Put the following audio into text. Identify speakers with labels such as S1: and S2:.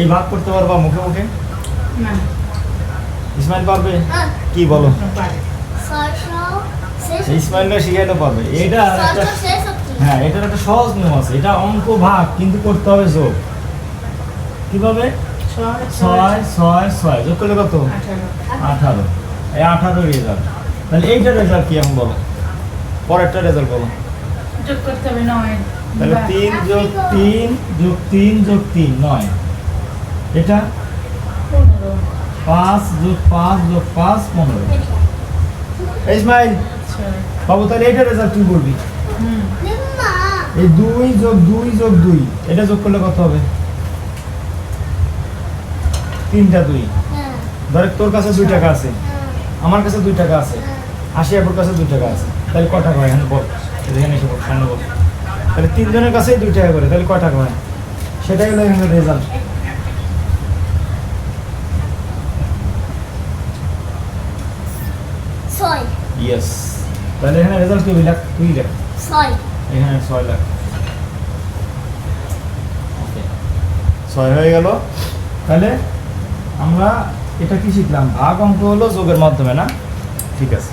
S1: এই ভাগ করতে পারবা মুখে মুখে?
S2: না।
S1: ইসমাইল পারবে?
S3: হ্যাঁ।
S1: কি বলো? শিখাইতে পারবে। এটা হ্যাঁ এটার একটা সহজ নিয়ম আছে। এটা অঙ্ক ভাগ কিন্তু করতে হবে যোগ। কীভাবে?
S2: ছয়
S1: ছয় ছয় যোগ করলে কত?
S2: আঠারো।
S1: এই আঠারো রেজাল্ট তাহলে এইটার রেজাল্ট কি এখন বলো? পরেরটা রেজাল্ট বলো।
S2: যোগ করতে হবে নয়।
S1: তাহলে তিন যোগ তিন যোগ তিন যোগ তিন নয়। এটা? পাঁচ যোগ পাঁচ যোগ পাঁচ পনেরো। ইসমাইল, বাবু, তাহলে এইটার রেজাল্ট
S3: নিম্মা
S1: এই দুই যোগ দুই যোগ দুই, এটা যোগ করলে কত হবে? তিনটা দুই। ধর তোর কাছে দুই টাকা আছে, আমার কাছে দুই টাকা আছে আশি আপুর কাছে দুই টাকা আছে, তাহলে ক টাকা হয়? বল, এখানে এসে বল বল। তাহলে তিনজনের কাছেই দুই টাকা করে, তাহলে ক টাকা হয়? সেটাই হলো এখানে রেজাল্ট
S3: ছয়
S1: ইয়েস তাহলে এখানে রেজাল্ট কি লাখ তুই লাখ।
S3: ছয়।
S1: এখানে ছয় লাখ। ওকে ছয় হয়ে গেল। তাহলে আমরা এটা কি শিখলাম? ভাগ অঙ্ক হলো যোগের মাধ্যমে না? ঠিক আছে।